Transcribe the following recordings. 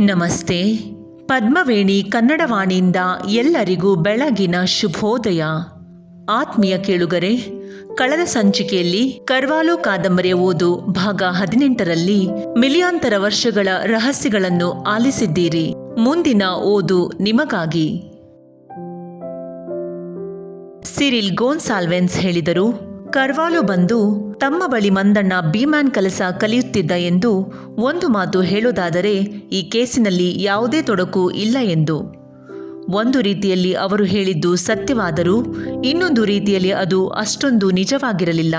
ನಮಸ್ತೆ. ಪದ್ಮವೇಣಿ ಕನ್ನಡವಾಣಿಯಿಂದ ಎಲ್ಲರಿಗೂ ಬೆಳಗಿನ ಶುಭೋದಯ. ಆತ್ಮೀಯ ಕೇಳುಗರೆ, ಕಳೆದ ಸಂಚಿಕೆಯಲ್ಲಿ ಕರ್ವಾಲೋ ಕಾದಂಬರಿಯ ಓದು ಭಾಗ ಹದಿನೆಂಟರಲ್ಲಿ ಮಿಲಿಯಾಂತರ ವರ್ಷಗಳ ರಹಸ್ಯಗಳನ್ನು ಆಲಿಸಿದ್ದೀರಿ. ಮುಂದಿನ ಓದು ನಿಮಗಾಗಿ. ಸಿರಿಲ್ ಗೋನ್ಸಾಲ್ವೆನ್ಸ್ ಹೇಳಿದರು ಕರ್ವಾಲು ಬಂದು ತಮ್ಮ ಬಳಿ ಮಂದಣ್ಣ ಬಿಮ್ಯಾನ್ ಕೆಲಸ ಕಲಿಯುತ್ತಿದ್ದ ಎಂದು ಒಂದು ಮಾತು ಹೇಳುವುದಾದರೆ ಈ ಕೇಸಿನಲ್ಲಿ ಯಾವುದೇ ತೊಡಕು ಇಲ್ಲ ಎಂದು. ಒಂದು ರೀತಿಯಲ್ಲಿ ಅವರು ಹೇಳಿದ್ದು ಸತ್ಯವಾದರೂ ಇನ್ನೊಂದು ರೀತಿಯಲ್ಲಿ ಅದು ಅಷ್ಟೊಂದು ನಿಜವಾಗಿರಲಿಲ್ಲ.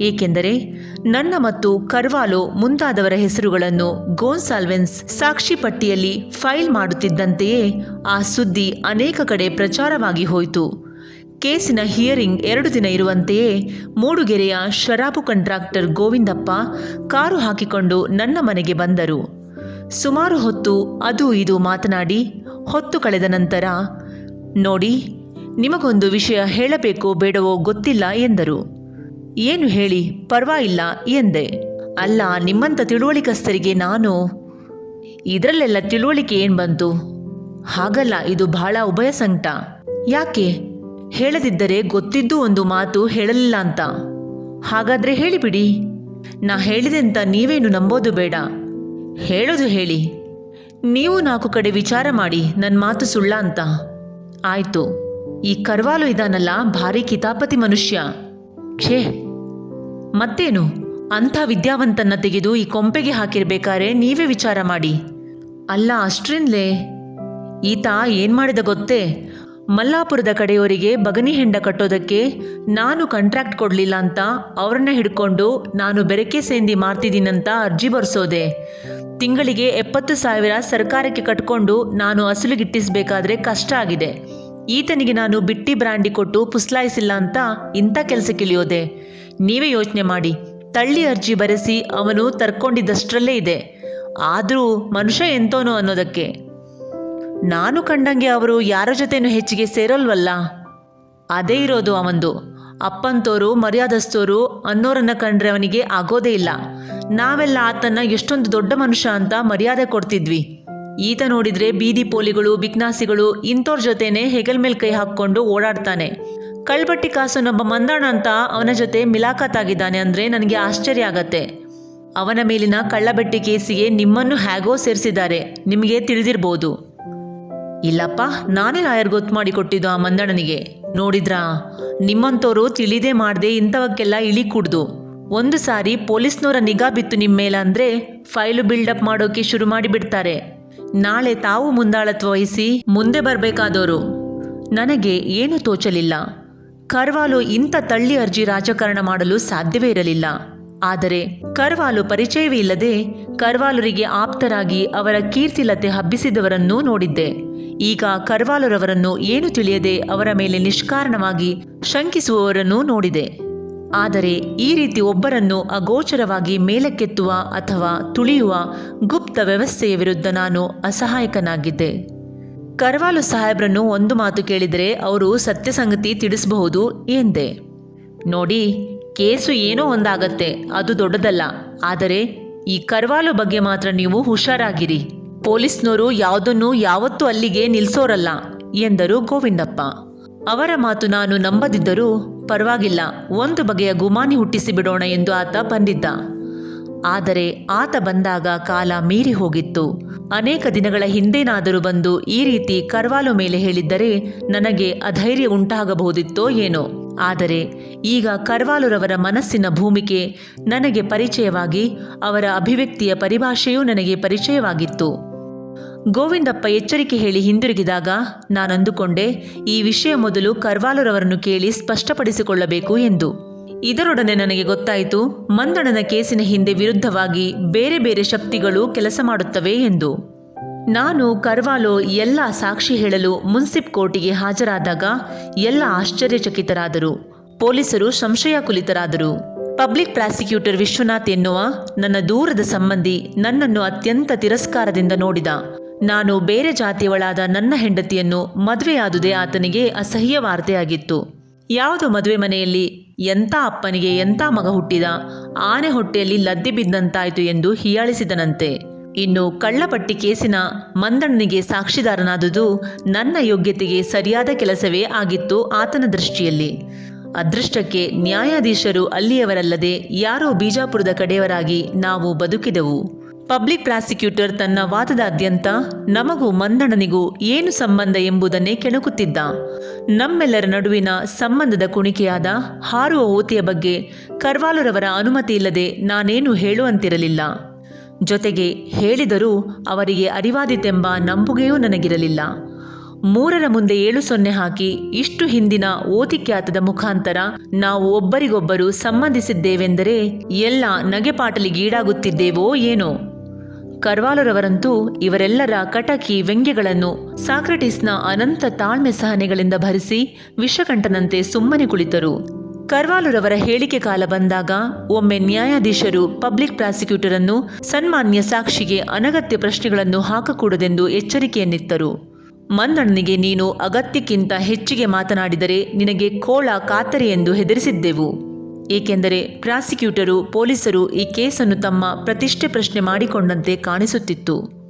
ಏಕೆಂದರೆ ನನ್ನ ಮತ್ತು ಕರ್ವಾಲೋ ಮುಂತಾದವರ ಹೆಸರುಗಳನ್ನು ಗೋನ್ಸಾಲ್ವೆನ್ಸ್ ಸಾಕ್ಷಿ ಪಟ್ಟಿಯಲ್ಲಿ ಫೈಲ್ ಮಾಡುತ್ತಿದ್ದಂತೆಯೇ ಆ ಸುದ್ದಿ ಅನೇಕ ಕಡೆ ಪ್ರಚಾರವಾಗಿ ಹೋಯಿತು. ಕೇಸಿನ ಹಿಯರಿಂಗ್ ಎರಡು ದಿನ ಇರುವಂತೆಯೇ ಮೂಡುಗೆರೆಯ ಶರಾಬು ಕಂಟ್ರಾಕ್ಟರ್ ಗೋವಿಂದಪ್ಪ ಕಾರು ಹಾಕಿಕೊಂಡು ನನ್ನ ಮನೆಗೆ ಬಂದರು. ಸುಮಾರು ಹೊತ್ತು ಅದು ಇದು ಮಾತನಾಡಿ ಹೊತ್ತು ಕಳೆದ ನಂತರ, ನೋಡಿ, ನಿಮಗೊಂದು ವಿಷಯ ಹೇಳಬೇಕೋ ಬೇಡವೋ ಗೊತ್ತಿಲ್ಲ ಎಂದರು. ಏನು ಹೇಳಿ, ಪರ್ವಾಗಿಲ್ಲ ಎಂದೆ. ಅಲ್ಲ, ನಿಮ್ಮಂಥ ತಿಳುವಳಿಕಸ್ಥರಿಗೆ ನಾನು ಇದರಲ್ಲೆಲ್ಲ ತಿಳುವಳಿಕೆ ಏನು ಬಂತು? ಹಾಗಲ್ಲ, ಇದು ಬಹಳ ಉಭಯ ಸಂಕಟ. ಯಾಕೆ? ಹೇಳದಿದ್ದರೆ ಗೊತ್ತಿದ್ದು ಒಂದು ಮಾತು ಹೇಳಲಿಲ್ಲ ಅಂತ. ಹಾಗಾದ್ರೆ ಹೇಳಿಬಿಡಿ. ನಾ ಹೇಳಿದೆ ಅಂತ ನೀವೇನು ನಂಬೋದು ಬೇಡ. ಹೇಳೋದು ಹೇಳಿ. ನೀವು ನಾಲ್ಕು ಕಡೆ ವಿಚಾರ ಮಾಡಿ ನನ್ನ ಮಾತು ಸುಳ್ಳ ಅಂತ. ಆಯ್ತು. ಈ ಕರ್ವಾಲು ಇದಾನಲ್ಲ ಭಾರಿ ಕಿತಾಪತಿ ಮನುಷ್ಯ. ಛೇ. ಮತ್ತೇನು? ಅಂಥ ವಿದ್ಯಾವಂತನ್ನ ತೆಗೆದು ಈ ಕೊಂಪೆಗೆ ಹಾಕಿರ್ಬೇಕಾರೆ ನೀವೇ ವಿಚಾರ ಮಾಡಿ. ಅಲ್ಲ ಅಷ್ಟ್ರಿಂದಲೇ ಈತ ಏನ್ ಮಾಡಿದ ಗೊತ್ತೇ? ಮಲ್ಲಾಪುರದ ಕಡೆಯವರಿಗೆ ಬಗನಿ ಹೆಂಡ ಕಟ್ಟೋದಕ್ಕೆ ನಾನು ಕಾಂಟ್ರಾಕ್ಟ್ ಕೊಡಲಿಲ್ಲ ಅಂತ ಅವ್ರನ್ನ ಹಿಡ್ಕೊಂಡು ನಾನು ಬೆರಕೆ ಸೇಂದಿ ಮಾರ್ತಿದ್ದೀನಂತ ಅರ್ಜಿ ಬರ್ಸೋದೆ. ತಿಂಗಳಿಗೆ ಎಪ್ಪತ್ತು ಸಾವಿರ ಸರ್ಕಾರಕ್ಕೆ ಕಟ್ಕೊಂಡು ನಾನು ಅಸಲು ಗಿಟ್ಟಿಸ್ಬೇಕಾದ್ರೆ ಕಷ್ಟ ಆಗಿದೆ. ಈತನಿಗೆ ನಾನು ಬಿಟ್ಟಿ ಬ್ರಾಂಡಿ ಕೊಟ್ಟು ಪುಸ್ಲಾಯಿಸಿಲ್ಲ ಅಂತ ಇಂಥ ಕೆಲಸಕ್ಕಿಳಿಯೋದೆ ನೀವೇ ಯೋಚನೆ ಮಾಡಿ. ತಳ್ಳಿ ಅರ್ಜಿ ಬರೆಸಿ ಅವನು ತರ್ಕೊಂಡಿದ್ದಷ್ಟರಲ್ಲೇ ಇದೆ. ಆದರೂ ಮನುಷ್ಯ ಎಂತೋನೋ ಅನ್ನೋದಕ್ಕೆ. ನಾನು ಕಂಡಂಗೆ ಅವರು ಯಾರ ಜೊತೆನೂ ಹೆಚ್ಚಿಗೆ ಸೇರೋಲ್ವಲ್ಲ? ಅದೇ ಇರೋದು ಅವಂದು. ಅಪ್ಪಂತೋರು, ಮರ್ಯಾದಸ್ತೋರು ಅನ್ನೋರನ್ನ ಕಂಡ್ರೆ ಅವನಿಗೆ ಆಗೋದೇ ಇಲ್ಲ. ನಾವೆಲ್ಲ ಆತನ್ನ ಎಷ್ಟೊಂದು ದೊಡ್ಡ ಮನುಷ್ಯ ಅಂತ ಮರ್ಯಾದೆ ಕೊಡ್ತಿದ್ವಿ. ಈತ ನೋಡಿದ್ರೆ ಬೀದಿ ಪೋಲಿಗಳು ಬಿಕ್ನಾಸಿಗಳು ಇಂಥವ್ರ ಜೊತೆನೆ ಹೆಗಲ್ ಮೇಲ್ ಕೈ ಹಾಕ್ಕೊಂಡು ಓಡಾಡ್ತಾನೆ. ಕಳ್ಬಟ್ಟಿ ಕಾಸುನೊಬ್ಬ ಮಂದಾಣ ಅಂತ ಅವನ ಜೊತೆ ಮಿಲಾಖಾತಾಗಿದ್ದಾನೆ ಅಂದ್ರೆ ನನಗೆ ಆಶ್ಚರ್ಯ ಆಗತ್ತೆ. ಅವನ ಮೇಲಿನ ಕಳ್ಳಬೆಟ್ಟಿ ಕೇಸಿಗೆ ನಿಮ್ಮನ್ನು ಹೇಗೋ ಸೇರಿಸಿದ್ದಾರೆ. ನಿಮಗೆ ತಿಳಿದಿರ್ಬೋದು. ಇಲ್ಲಪ್ಪ, ನಾನೇ ಲಾಯರ್ ಗೊತ್ತು ಮಾಡಿ ಕೊಟ್ಟಿದ್ದು ಆ ಮಂದಣ್ಣನಿಗೆ. ನೋಡಿದ್ರಾ ನಿಮ್ಮಂತೋರು ತಿಳಿದೇ ಮಾಡದೆ ಇಂಥವಕ್ಕೆಲ್ಲ ಇಳಿ ಕುಡ್ದು. ಒಂದು ಸಾರಿ ಪೊಲೀಸ್ನವರ ನಿಗಾ ಬಿತ್ತು ನಿಮ್ಮ ಮೇಲೆ ಅಂದ್ರೆ ಫೈಲು ಬಿಲ್ಡಪ್ ಮಾಡೋಕೆ ಶುರು ಮಾಡಿಬಿಡ್ತಾರೆ. ನಾಳೆ ತಾವು ಮುಂದಾಳತ್ವ ವಹಿಸಿ ಮುಂದೆ ಬರಬೇಕಾದವರು ನನಗೆ ಏನು ತೋಚಲಿಲ್ಲ. ಕರ್ವಾಲು ಇಂಥ ತಳ್ಳಿ ಅರ್ಜಿ ರಾಜಕಾರಣ ಮಾಡಲು ಸಾಧ್ಯವೇ ಇರಲಿಲ್ಲ. ಆದರೆ ಕರ್ವಾಲು ಪರಿಚಯವೇ ಇಲ್ಲದೆ ಕರ್ವಾಲರಿಗೆ ಆಪ್ತರಾಗಿ ಅವರ ಕೀರ್ತಿಲತೆ ಹಬ್ಬಿಸಿದವರನ್ನೂ ನೋಡಿದ್ದೆ. ಈಗ ಕರ್ವಾಲರವರನ್ನು ಏನು ತಿಳಿಯದೆ ಅವರ ಮೇಲೆ ನಿಷ್ಕಾರಣವಾಗಿ ಶಂಕಿಸುವವರನ್ನೂ ನೋಡಿದೆ. ಆದರೆ ಈ ರೀತಿ ಒಬ್ಬರನ್ನು ಅಗೋಚರವಾಗಿ ಮೇಲಕ್ಕೆತ್ತುವ ಅಥವಾ ತುಳಿಯುವ ಗುಪ್ತ ವ್ಯವಸ್ಥೆಯ ವಿರುದ್ಧ ನಾನು ಅಸಹಾಯಕನಾಗಿದ್ದೆ. ಕರ್ವಾಲು ಸಾಹೇಬ್ರನ್ನು ಒಂದು ಮಾತು ಕೇಳಿದರೆ ಅವರು ಸತ್ಯ ಸಂಗತಿ ತಿಳಿಸಬಹುದು ಎಂದೆ. ನೋಡಿ, ಕೇಸು ಏನೋ ಒಂದಾಗತ್ತೆ, ಅದು ದೊಡ್ಡದಲ್ಲ. ಆದರೆ ಈ ಕರ್ವಾಲು ಬಗ್ಗೆ ಮಾತ್ರ ನೀವು ಹುಷಾರಾಗಿರಿ. ಪೊಲೀಸ್ನವರು ಯಾವುದನ್ನು ಯಾವತ್ತೂ ಅಲ್ಲಿಗೆ ನಿಲ್ಸೋರಲ್ಲ ಎಂದರು ಗೋವಿಂದಪ್ಪ. ಅವರ ಮಾತು ನಾನು ನಂಬದಿದ್ದರೂ ಪರವಾಗಿಲ್ಲ, ಒಂದು ಬಗೆಯ ಗುಮಾನಿ ಹುಟ್ಟಿಸಿ ಬಿಡೋಣ ಎಂದು ಆತ ಬಂದಿದ್ದ. ಆದರೆ ಆತ ಬಂದಾಗ ಕಾಲ ಮೀರಿ ಹೋಗಿತ್ತು. ಅನೇಕ ದಿನಗಳ ಹಿಂದೇನಾದರೂ ಬಂದು ಈ ರೀತಿ ಕರ್ವಾಲು ಮೇಲೆ ಹೇಳಿದ್ದರೆ ನನಗೆ ಅಧೈರ್ಯ ಉಂಟಾಗಬಹುದಿತ್ತೋ ಏನೋ. ಆದರೆ ಈಗ ಕರ್ವಾಲುರವರ ಮನಸ್ಸಿನ ಭೂಮಿಕೆ ನನಗೆ ಪರಿಚಯವಾಗಿ, ಅವರ ಅಭಿವ್ಯಕ್ತಿಯ ಪರಿಭಾಷೆಯೂ ನನಗೆ ಪರಿಚಯವಾಗಿತ್ತು. ಗೋವಿಂದಪ್ಪ ಎಚ್ಚರಿಕೆ ಹೇಳಿ ಹಿಂದಿರುಗಿದಾಗ, ನಾನಂದುಕೊಂಡೆ, ಈ ವಿಷಯ ಮೊದಲು ಕರ್ವಾಲರವರನ್ನು ಕೇಳಿ ಸ್ಪಷ್ಟಪಡಿಸಿಕೊಳ್ಳಬೇಕು ಎಂದು. ಇದರೊಡನೆ ನನಗೆ ಗೊತ್ತಾಯಿತು ಮಂದಣನ ಕೇಸಿನ ಹಿಂದೆ ವಿರುದ್ಧವಾಗಿ ಬೇರೆ ಬೇರೆ ಶಕ್ತಿಗಳು ಕೆಲಸ ಮಾಡುತ್ತವೆ ಎಂದು. ನಾನು ಕರ್ವಾಲೋ ಎಲ್ಲ ಸಾಕ್ಷಿ ಹೇಳಲು ಮುನ್ಸಿಪ್ ಕೋರ್ಟಿಗೆ ಹಾಜರಾದಾಗ ಎಲ್ಲ ಆಶ್ಚರ್ಯಚಕಿತರಾದರು. ಪೊಲೀಸರು ಸಂಶಯ ಕುಲಿತರಾದರು ಪಬ್ಲಿಕ್ ಪ್ರಾಸಿಕ್ಯೂಟರ್ ವಿಶ್ವನಾಥ್ ಎನ್ನುವ ನನ್ನ ದೂರದ ಸಂಬಂಧಿ ನನ್ನನ್ನು ಅತ್ಯಂತ ತಿರಸ್ಕಾರದಿಂದ ನೋಡಿದ. ನಾನು ಬೇರೆ ಜಾತಿಯವಳಾದ ನನ್ನ ಹೆಂಡತಿಯನ್ನು ಮದುವೆಯಾದುದೇ ಆತನಿಗೆ ಅಸಹ್ಯ ವಾರ್ತೆಯಾಗಿತ್ತು ಯಾವುದು ಮದುವೆ ಮನೆಯಲ್ಲಿ? ಎಂಥ ಅಪ್ಪನಿಗೆ ಎಂಥ ಮಗ ಹುಟ್ಟಿದ? ಆನೆ ಹೊಟ್ಟೆಯಲ್ಲಿ ಲದ್ದಿ ಬಿದ್ದಂತಾಯಿತು ಎಂದು ಹೀಯಾಳಿಸಿದನಂತೆ. ಇನ್ನು ಕಳ್ಳಪಟ್ಟಿ ಕೇಸಿನ ಮಂದಣ್ಣನಿಗೆ ಸಾಕ್ಷಿದಾರನಾದುದು ನನ್ನ ಯೋಗ್ಯತೆಗೆ ಸರಿಯಾದ ಕೆಲಸವೇ ಆಗಿತ್ತು ಆತನ ದೃಷ್ಟಿಯಲ್ಲಿ. ಅದೃಷ್ಟಕ್ಕೆ ನ್ಯಾಯಾಧೀಶರು ಅಲ್ಲಿಯವರಲ್ಲದೆ ಯಾರೋ ಬಿಜಾಪುರದ ಕಡೆಯವರಾಗಿ ನಾವು ಬದುಕಿದೆವು. ಪಬ್ಲಿಕ್ ಪ್ರಾಸಿಕ್ಯೂಟರ್ ತನ್ನ ವಾದದಾದ್ಯಂತ ನಮಗೂ ಮಂದಣ್ಣನಿಗೂ ಏನು ಸಂಬಂಧ ಎಂಬುದನ್ನೇ ಕೆಣಕುತ್ತಿದ್ದ. ನಮ್ಮೆಲ್ಲರ ನಡುವಿನ ಸಂಬಂಧದ ಕುಣಿಕೆಯಾದ ಹಾರುವ ಓತಿಯ ಬಗ್ಗೆ ಕರ್ವಾಲುರವರ ಅನುಮತಿ ಇಲ್ಲದೆ ನಾನೇನು ಹೇಳುವಂತಿರಲಿಲ್ಲ. ಜೊತೆಗೆ ಹೇಳಿದರೂ ಅವರಿಗೆ ಅರಿವಾದಿತೆಂಬ ನಂಬುಗೆಯೂ ನನಗಿರಲಿಲ್ಲ. ಮೂರರ ಮುಂದೆ ಏಳು ಸೊನ್ನೆ ಹಾಕಿ ಇಷ್ಟು ಹಿಂದಿನ ಓತಿಖ್ಯಾತದ ಮುಖಾಂತರ ನಾವು ಒಬ್ಬರಿಗೊಬ್ಬರು ಸಂಬಂಧಿಸಿದ್ದೇವೆಂದರೆ ಎಲ್ಲ ನಗೆಪಾಟಲಿಗೀಡಾಗುತ್ತಿದ್ದೇವೋ ಏನೋ. ಕರ್ವಾಲರವರಂತೂ ಇವರೆಲ್ಲರ ಕಟಕಿ ವ್ಯಂಗ್ಯಗಳನ್ನು ಸಾಕ್ರಟಿಸ್ನ ಅನಂತ ತಾಳ್ಮೆ ಸಹನೆಗಳಿಂದ ಭರಿಸಿ ವಿಷಕಂಠನಂತೆ ಸುಮ್ಮನೆ ಕುಳಿತರು. ಕರ್ವಾಲುರವರ ಹೇಳಿಕೆ ಕಾಲ ಬಂದಾಗ ಒಮ್ಮೆ ನ್ಯಾಯಾಧೀಶರು, ಪಬ್ಲಿಕ್ ಪ್ರಾಸಿಕ್ಯೂಟರ್ ಅನ್ನು ಸನ್ಮಾನ್ಯ ಸಾಕ್ಷಿಗೆ ಅನಗತ್ಯ ಪ್ರಶ್ನೆಗಳನ್ನು ಹಾಕಕೂಡದೆಂದು ಎಚ್ಚರಿಕೆಯನ್ನಿತ್ತರು. ಮಂದಣ್ಣನಿಗೆ ನೀನು ಅಗತ್ಯಕ್ಕಿಂತ ಹೆಚ್ಚಿಗೆ ಮಾತನಾಡಿದರೆ ನಿನಗೆ ಕೋಳ ಕಾತರಿ ಎಂದು ಹೆದರಿಸಿದ್ದೆವು. ಏಕೆಂದರೆ ಪ್ರಾಸಿಕ್ಯೂಟರು, ಪೊಲೀಸರು ಈ ಕೇಸನ್ನು ತಮ್ಮ ಪ್ರತಿಷ್ಠೆ ಪ್ರಶ್ನೆ ಮಾಡಿಕೊಂಡಂತೆ ಕಾಣಿಸುತ್ತಿತ್ತು.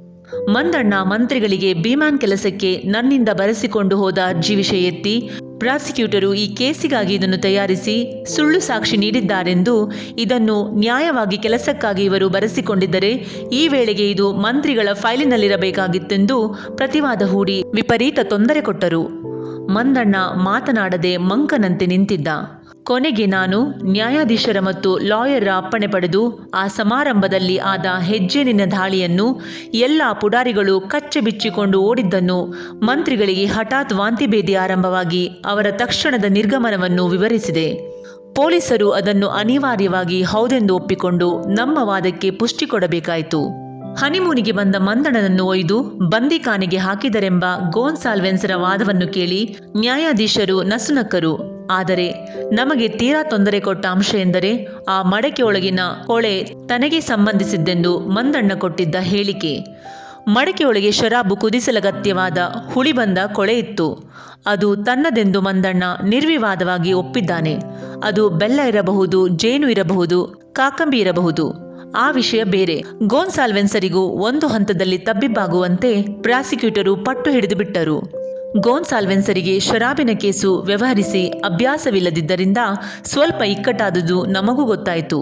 ಮಂದಣ್ಣ ಮಂತ್ರಿಗಳಿಗೆ ಭೀಮಾನ್ ಕೆಲಸಕ್ಕೆ ನನ್ನಿಂದ ಬರೆಸಿಕೊಂಡು ಹೋದ ಅರ್ಜಿ ವಿಷಯ ಎತ್ತಿ, ಪ್ರಾಸಿಕ್ಯೂಟರು ಈ ಕೇಸಿಗಾಗಿ ಇದನ್ನು ತಯಾರಿಸಿ ಸುಳ್ಳು ಸಾಕ್ಷಿ ನೀಡಿದ್ದಾರೆಂದು ಇದನ್ನು ನ್ಯಾಯವಾಗಿ ಕೆಲಸಕ್ಕಾಗಿ ಇವರು ಬರೆಸಿಕೊಂಡಿದ್ದರೆ ಈ ವೇಳೆಗೆ ಇದು ಮಂತ್ರಿಗಳ ಫೈಲಿನಲ್ಲಿರಬೇಕಾಗಿತ್ತೆಂದು ಪ್ರತಿವಾದ ಹೂಡಿ ವಿಪರೀತ ತೊಂದರೆ ಕೊಟ್ಟರು. ಮಂದಣ್ಣ ಮಾತನಾಡದೆ ಮಂಕನಂತೆ ನಿಂತಿದ್ದ. ಕೊನೆಗೆ ನಾನು ನ್ಯಾಯಾಧೀಶರ ಮತ್ತು ಲಾಯರ್ರ ಅಪ್ಪಣೆ ಪಡೆದು ಆ ಸಮಾರಂಭದಲ್ಲಿ ಆದ ಹೆಜ್ಜೆನಿನ ದಾಳಿಯನ್ನು ಎಲ್ಲ ಪುಡಾರಿಗಳು ಕಚ್ಚೆ ಬಿಚ್ಚಿಕೊಂಡು ಓಡಿದ್ದನ್ನು ಮಂತ್ರಿಗಳಿಗೆ ಹಠಾತ್ ವಾಂತಿಭೇದಿ ಆರಂಭವಾಗಿ ಅವರ ತಕ್ಷಣದ ನಿರ್ಗಮನವನ್ನು ವಿವರಿಸಿದೆ. ಪೊಲೀಸರು ಅದನ್ನು ಅನಿವಾರ್ಯವಾಗಿ ಹೌದೆಂದು ಒಪ್ಪಿಕೊಂಡು ನಮ್ಮ ವಾದಕ್ಕೆ ಪುಷ್ಟಿ ಕೊಡಬೇಕಾಯಿತು. ಹನಿಮೂನಿಗೆ ಬಂದ ಮಂದಣನನ್ನು ಒಯ್ದು ಬಂದಿಖಾನೆಗೆ ಹಾಕಿದರೆಂಬ ಗೋನ್ಸಾಲ್ವೆನ್ಸರ ವಾದವನ್ನು ಕೇಳಿ ನ್ಯಾಯಾಧೀಶರು ನಸುನಕ್ಕರು ಆದರೆ ನಮಗೆ ತೀರಾ ತೊಂದರೆ ಕೊಟ್ಟ ಅಂಶ ಎಂದರೆ ಆ ಮಡಕೆಯೊಳಗಿನ ಕೊಳೆ ತನಗೆ ಸಂಬಂಧಿಸಿದ್ದೆಂದು ಮಂದಣ್ಣ ಕೊಟ್ಟಿದ್ದ ಹೇಳಿಕೆ. ಮಡಕೆಯೊಳಗೆ ಶರಾಬು ಕುದಿಸಲಗತ್ಯವಾದ ಹುಳಿ ಬಂದ ಕೊಳೆ ಇತ್ತು. ಅದು ತನ್ನದೆಂದು ಮಂದಣ್ಣ ನಿರ್ವಿವಾದವಾಗಿ ಒಪ್ಪಿದ್ದಾನೆ. ಅದು ಬೆಲ್ಲ ಇರಬಹುದು, ಜೇನು ಇರಬಹುದು, ಕಾಕಂಬಿ ಇರಬಹುದು. ಆ ವಿಷಯ ಬೇರೆ. ಗೋನ್ಸಾಲ್ವೆನ್ಸರಿಗೂ ಒಂದು ಹಂತದಲ್ಲಿ ತಬ್ಬಿಬ್ಬಾಗುವಂತೆ ಪ್ರಾಸಿಕ್ಯೂಟರು ಪಟ್ಟು ಹಿಡಿದು ಬಿಟ್ಟರು. ಗೋನ್ಸಾಲ್ವೆನ್ಸರಿಗೆ ಶರಾಬಿನ ಕೇಸು ವ್ಯವಹರಿಸಿ ಅಭ್ಯಾಸವಿಲ್ಲದಿದ್ದರಿಂದ ಸ್ವಲ್ಪ ಇಕ್ಕಟ್ಟಾದುದು ನಮಗೂ ಗೊತ್ತಾಯಿತು.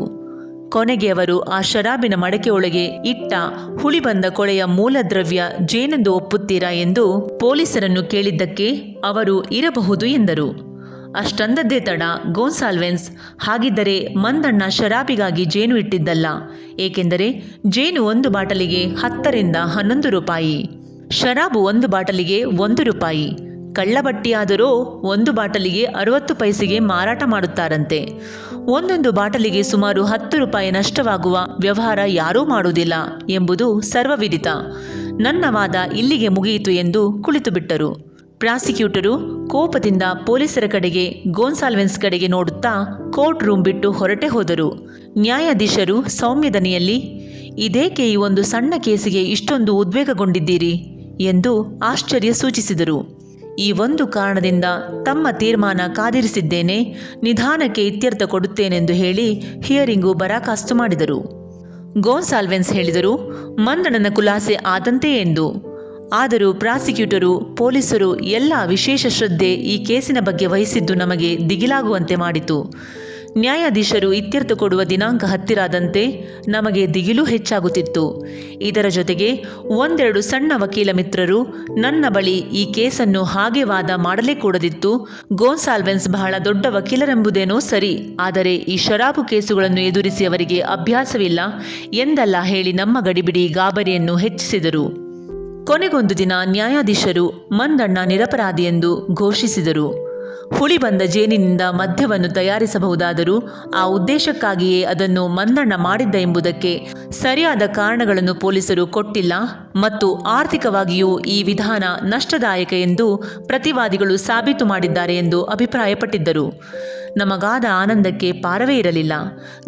ಕೊನೆಗೆ ಅವರು ಆ ಶರಾಬಿನ ಮಡಕೆಯೊಳಗೆ ಇಟ್ಟ ಹುಳಿ ಬಂದ ಕೊಳೆಯ ಮೂಲ ದ್ರವ್ಯ ಜೇನೆಂದು ಒಪ್ಪುತ್ತೀರಾ ಎಂದು ಪೊಲೀಸರನ್ನು ಕೇಳಿದ್ದಕ್ಕೆ ಅವರು ಇರಬಹುದು ಎಂದರು. ಅಷ್ಟಂದದ್ದೇ ತಡ ಗೋನ್ಸಾಲ್ವೆನ್ಸ್ ಹಾಗಿದ್ದರೆ ಮಂದಣ್ಣ ಶರಾಬಿಗಾಗಿ ಜೇನು ಇಟ್ಟಿದ್ದಲ್ಲ, ಏಕೆಂದರೆ ಜೇನು ಒಂದು ಬಾಟಲಿಗೆ ಹತ್ತರಿಂದ ಹನ್ನೊಂದು ರೂಪಾಯಿ. ಶರಾಬು ಒಂದು ಬಾಟಲಿಗೆ ಒಂದು ರೂಪಾಯಿ. ಕಳ್ಳಬಟ್ಟಿಯಾದರೂ ಒಂದು ಬಾಟಲಿಗೆ ಅರವತ್ತು ಪೈಸೆಗೆ ಮಾರಾಟ ಮಾಡುತ್ತಾರಂತೆ. ಒಂದೊಂದು ಬಾಟಲಿಗೆ ಸುಮಾರು ಹತ್ತು ರೂಪಾಯಿ ನಷ್ಟವಾಗುವ ವ್ಯವಹಾರ ಯಾರೂ ಮಾಡುವುದಿಲ್ಲ ಎಂಬುದು ಸರ್ವವಿದಿತ. ನನ್ನ ವಾದ ಇಲ್ಲಿಗೆ ಮುಗಿಯಿತು ಎಂದು ಕುಳಿತು ಬಿಟ್ಟರು ಪ್ರಾಸಿಕ್ಯೂಟರು ಕೋಪದಿಂದ ಪೊಲೀಸರ ಕಡೆಗೆ, ಗೋನ್ಸಾಲ್ವೆನ್ಸ್ ಕಡೆಗೆ ನೋಡುತ್ತಾ ಕೋರ್ಟ್ ರೂಮ್ ಬಿಟ್ಟು ಹೊರಟೆ ಹೋದರು. ನ್ಯಾಯಾಧೀಶರು ಸೌಮ್ಯದನಿಯಲ್ಲಿ ಇದೇಕೆ ಈ ಒಂದು ಸಣ್ಣ ಕೇಸಿಗೆ ಇಷ್ಟೊಂದು ಉದ್ವೇಗಗೊಂಡಿದ್ದೀರಿ? ಎಂದು ಆಶ್ಚರ್ಯ ಸೂಚಿಸಿದರು. ಈ ಒಂದು ಕಾರಣದಿಂದ ತಮ್ಮ ತೀರ್ಮಾನ ಕಾದಿರಿಸಿದ್ದೇನೆ, ನಿಧಾನಕ್ಕೆ ಇತ್ಯರ್ಥ ಕೊಡುತ್ತೇನೆಂದು ಹೇಳಿ ಹಿಯರಿಂಗು ಬರಾಕಾಸ್ತು ಮಾಡಿದರು. ಗೋನ್ಸಾಲ್ವೆನ್ಸ್ ಹೇಳಿದರು ಮಂದಣನ ಖುಲಾಸೆ ಆದಂತೆ ಎಂದು. ಆದರೂ ಪ್ರಾಸಿಕ್ಯೂಟರು, ಪೊಲೀಸರು ಎಲ್ಲ ವಿಶೇಷ ಶ್ರದ್ಧೆ ಈ ಕೇಸಿನ ಬಗ್ಗೆ ವಹಿಸಿದ್ದು ನಮಗೆ ದಿಗಿಲಾಗುವಂತೆ ಮಾಡಿತು. ನ್ಯಾಯಾಧೀಶರು ಇತ್ಯರ್ಥ ಕೊಡುವ ದಿನಾಂಕ ಹತ್ತಿರಾದಂತೆ ನಮಗೆ ದಿಗಿಲು ಹೆಚ್ಚಾಗುತ್ತಿತ್ತು. ಇದರ ಜೊತೆಗೆ ಒಂದೆರಡು ಸಣ್ಣ ವಕೀಲ ಮಿತ್ರರು ನನ್ನ ಬಳಿ ಈ ಕೇಸನ್ನು ಹಾಗೆ ವಾದ ಮಾಡಲೇ ಕೂಡದಿತ್ತು ಗೋನ್ಸಾಲ್ವೆನ್ಸ್ ಬಹಳ ದೊಡ್ಡ ವಕೀಲರೆಂಬುದೇನೋ ಸರಿ, ಆದರೆ ಈ ಶರಾಬು ಕೇಸುಗಳನ್ನು ಎದುರಿಸಿ ಅವರಿಗೆ ಅಭ್ಯಾಸವಿಲ್ಲ ಎಂದಲ್ಲ ಹೇಳಿ ನಮ್ಮ ಗಡಿಬಿಡಿ ಗಾಬರಿಯನ್ನು ಹೆಚ್ಚಿಸಿದರು. ಕೊನೆಗೊಂದು ದಿನ ನ್ಯಾಯಾಧೀಶರು ಮಂದಣ್ಣ ನಿರಪರಾಧಿ ಎಂದು ಘೋಷಿಸಿದರು. ಹುಳಿ ಬಂದ ಜೇನಿನಿಂದ ಮದ್ಯವನ್ನು ತಯಾರಿಸಬಹುದಾದರೂ ಆ ಉದ್ದೇಶಕ್ಕಾಗಿಯೇ ಅದನ್ನು ಮಂದಣ್ಣ ಮಾಡಿದ್ದ ಎಂಬುದಕ್ಕೆ ಸರಿಯಾದ ಕಾರಣಗಳನ್ನು ಪೊಲೀಸರು ಕೊಟ್ಟಿಲ್ಲ ಮತ್ತು ಆರ್ಥಿಕವಾಗಿಯೂ ಈ ವಿಧಾನ ನಷ್ಟದಾಯಕ ಎಂದು ಪ್ರತಿವಾದಿಗಳು ಸಾಬೀತು ಮಾಡಿದ್ದಾರೆ ಎಂದು ಅಭಿಪ್ರಾಯಪಟ್ಟಿದ್ದರು. ನಮಗಾದ ಆನಂದಕ್ಕೆ ಪಾರವೇ ಇರಲಿಲ್ಲ.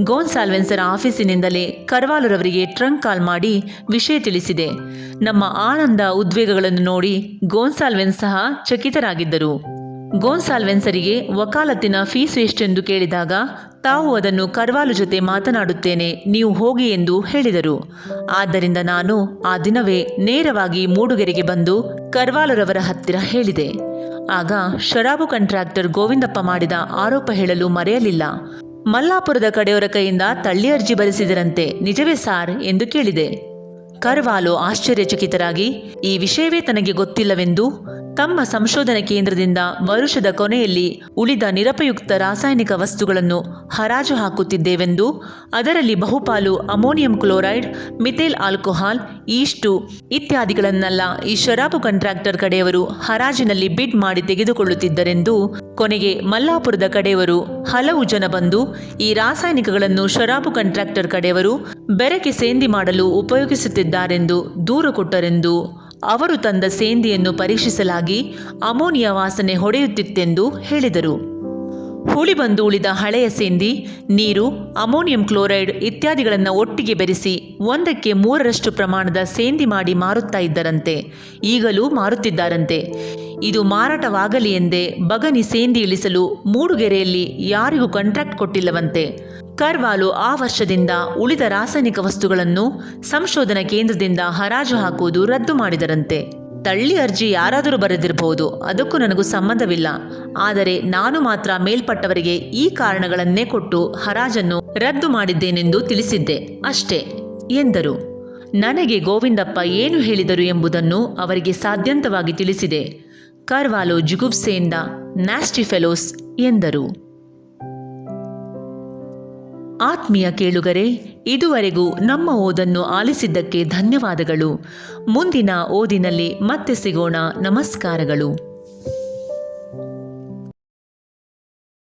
ಗೋನ್ಸಾಲ್ವೆನ್ಸರ ಆಫೀಸಿನಿಂದಲೇ ಕರ್ವಾಲುರವರಿಗೆ ಟ್ರಂಕ್ ಕಾಲ್ ಮಾಡಿ ವಿಷಯ ತಿಳಿಸಿದೆ. ನಮ್ಮ ಆನಂದ ಉದ್ವೇಗಗಳನ್ನು ನೋಡಿ ಗೋನ್ಸಾಲ್ವೆನ್ಸ್ ಸಹ ಚಕಿತರಾಗಿದ್ದರು. ಗೋನ್ಸಾಲ್ವೆನ್ಸರಿಗೆ ವಕಾಲತ್ತಿನ ಫೀಸ್ ಎಷ್ಟೆಂದು ಕೇಳಿದಾಗ, ತಾವು ಅದನ್ನು ಕರ್ವಾಲು ಜೊತೆ ಮಾತನಾಡುತ್ತೇನೆ, ನೀವು ಹೋಗಿ ಎಂದು ಹೇಳಿದರು. ಆದ್ದರಿಂದ ನಾನು ಆ ದಿನವೇ ನೇರವಾಗಿ ಮೂಡುಗೆರೆಗೆ ಬಂದು ಕರ್ವಾಲರವರ ಹತ್ತಿರ ಹೇಳಿದೆ. ಆಗ ಶರಾಬು ಕಾಂಟ್ರಾಕ್ಟರ್ ಗೋವಿಂದಪ್ಪ ಮಾಡಿದ ಆರೋಪ ಹೇಳಲು ಮರೆಯಲಿಲ್ಲ. ಮಲ್ಲಾಪುರದ ಕಡೆಯವರ ಕೈಯಿಂದ ತಳ್ಳಿ ಅರ್ಜಿ ಬರೆಸಿದರಂತೆ ನಿಜವೇ ಸಾರ್ ಎಂದು ಕೇಳಿದೆ. ಕರ್ವಾಲು ಆಶ್ಚರ್ಯಚಕಿತರಾಗಿ, ಈ ವಿಷಯವೇ ತನಗೆ ಗೊತ್ತಿಲ್ಲವೆಂದು ತಮ್ಮ ಸಂಶೋಧನೆ ಕೇಂದ್ರದಿಂದ ವರುಷದ ಕೊನೆಯಲ್ಲಿ ಉಳಿದ ನಿರಪಯುಕ್ತ ರಾಸಾಯನಿಕ ವಸ್ತುಗಳನ್ನು ಹರಾಜು ಹಾಕುತ್ತಿದ್ದೇವೆಂದು, ಅದರಲ್ಲಿ ಬಹುಪಾಲು ammonium chloride, methyl alcohol, yeast ಇತ್ಯಾದಿಗಳನ್ನೆಲ್ಲ ಈ ಶರಾಬು ಕಾಂಟ್ರಾಕ್ಟರ್ ಕಡೆಯವರು ಹರಾಜಿನಲ್ಲಿ ಬಿಡ್ ಮಾಡಿ ತೆಗೆದುಕೊಳ್ಳುತ್ತಿದ್ದರೆಂದು ಕೊನೆಗೆ ಮಲ್ಲಾಪುರದ ಕಡೆಯವರು ಹಲವು ಜನ ಬಂದು ಈ ರಾಸಾಯನಿಕಗಳನ್ನು ಶರಾಬು ಕಾಂಟ್ರಾಕ್ಟರ್ ಕಡೆಯವರು ಬೆರಕೆ ಸೇಂದಿ ಮಾಡಲು ಉಪಯೋಗಿಸುತ್ತಿದ್ದಾರೆಂದು ದೂರು ಕೊಟ್ಟರೆಂದು ಅವರು ತಂದ ಸೇಂದಿಯನ್ನು ಪರೀಕ್ಷಿಸಲಾಗಿ ಅಮೋನಿಯಾ ವಾಸನೆ ಹೊಡೆಯುತ್ತಿತ್ತೆಂದು ಹೇಳಿದರು. ಹುಳಿ ಬಂದು ಉಳಿದ ಹಳೆಯ ಸೇಂದಿ, ನೀರು, ಅಮೋನಿಯಂ ಕ್ಲೋರೈಡ್ ಇತ್ಯಾದಿಗಳನ್ನು ಒಟ್ಟಿಗೆ ಬೆರೆಸಿ ಒಂದಕ್ಕೆ ಮೂರರಷ್ಟು ಪ್ರಮಾಣದ ಸೇಂದಿ ಮಾಡಿ ಮಾರುತ್ತಾ ಇದ್ದರಂತೆ, ಈಗಲೂ ಮಾರುತ್ತಿದ್ದಾರಂತೆ. ಇದು ಮಾರಾಟವಾಗಲಿ ಎಂದೇ ಬಗನಿ ಸೇಂದಿ ಇಳಿಸಲು ಮೂಡುಗೆರೆಯಲ್ಲಿ ಯಾರಿಗೂ ಕಾಂಟ್ರಾಕ್ಟ್ ಕೊಟ್ಟಿಲ್ಲವಂತೆ. ಕರ್ವಾಲು ಆ ವರ್ಷದಿಂದ ಉಳಿದ ರಾಸಾಯನಿಕ ವಸ್ತುಗಳನ್ನು ಸಂಶೋಧನಾ ಕೇಂದ್ರದಿಂದ ಹರಾಜು ಹಾಕುವುದು ರದ್ದು ಮಾಡಿದರಂತೆ. ತಳ್ಳಿ ಅರ್ಜಿ ಯಾರಾದರೂ ಬರೆದಿರಬಹುದು ಅದಕ್ಕೂ ನನಗೂ ಸಂಬಂಧವಿಲ್ಲ. ಆದರೆ ನಾನು ಮಾತ್ರ ಮೇಲ್ಪಟ್ಟವರಿಗೆ ಈ ಕಾರಣಗಳನ್ನೇ ಕೊಟ್ಟು ಹರಾಜನ್ನು ರದ್ದು ಮಾಡಿದ್ದೇನೆಂದು ತಿಳಿಸಿದ್ದೆ ಅಷ್ಟೇ, ಎಂದರು. ನನಗೆ ಗೋವಿಂದಪ್ಪ ಏನು ಹೇಳಿದರು ಎಂಬುದನ್ನು ಅವರಿಗೆ ಸಾಧ್ಯಂತವಾಗಿ ತಿಳಿಸಿದೆ. ಕರ್ವಾಲೋ ಜುಗುಪ್ಸೆಯಿಂದ ನ್ಯಾಸ್ಟಿಫೆಲೋಸ್ ಎಂದರು. ಆತ್ಮೀಯ ಕೇಳುಗರೆ ಇದುವರೆಗೂ ನಮ್ಮ ಓದನ್ನು ಆಲಿಸಿದ್ದಕ್ಕೆ ಧನ್ಯವಾದಗಳು. ಮುಂದಿನ ಓದಿನಲ್ಲಿ ಮತ್ತೆ ಸಿಗೋಣ. ನಮಸ್ಕಾರಗಳು.